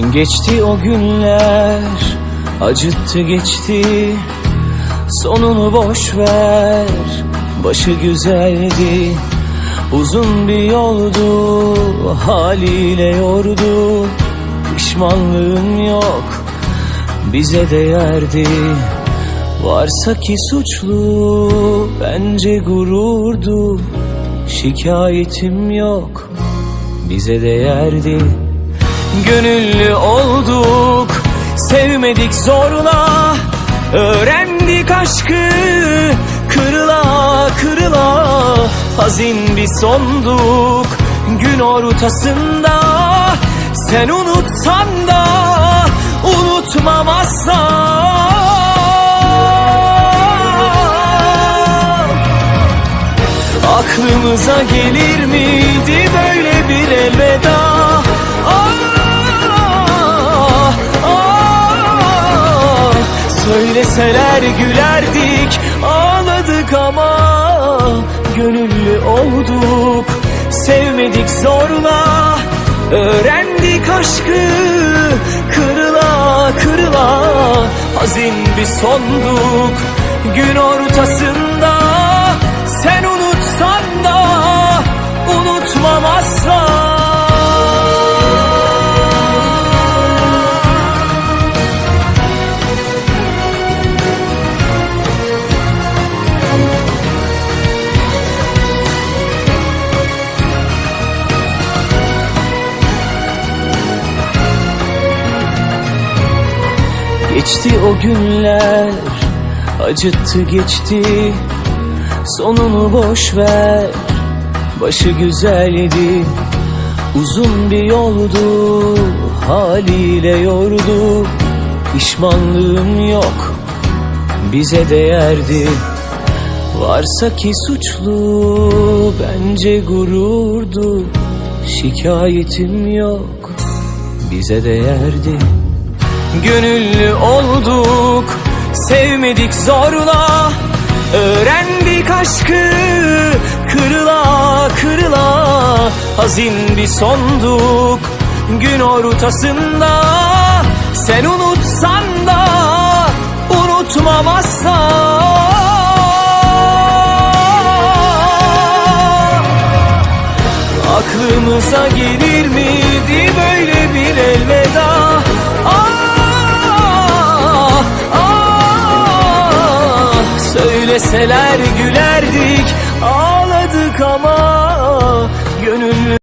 Geçti o günler acıttı geçti. Sonunu boş ver başı güzeldi. Uzun bir yoldu haliyle yordu. Pişmanlığım yok bize değerdi. Varsa ki suçlu bence gururdu. Şikayetim yok bize değerdi Gönüllü olduk. Sevmedik zorla Öğrendik aşkı. Kırıla kırıla Hazin bir sonduk. Gün ortasında Sen unutsan da unutmam asla Aklımıza gelir miydi böyle bir elveda Söyleseler gülerdik ağladık ama Gönüllü olduk. Sevmedik zorla Öğrendik aşkı kırıla kırıla Hazin bir sonduk. Gün ortasında Sen Geçti o günler acıttı geçti. Sonunu boş ver başı güzeldi. Uzun bir yoldu haliyle yordu. Pişmanlığım yok bize değerdi. Varsa ki suçlu bence gururdu. Şikayetim yok bize değerdi Gönüllü olduk sevmedik zorla. Öğrendik aşkı kırıla kırıla. Hazin bir sonduk gün ortasında. Sen unutsan da unutmam asla Aklımıza gelir miydi böyle bir Söyleseler gülerdik. Ağladık ama Gönüllü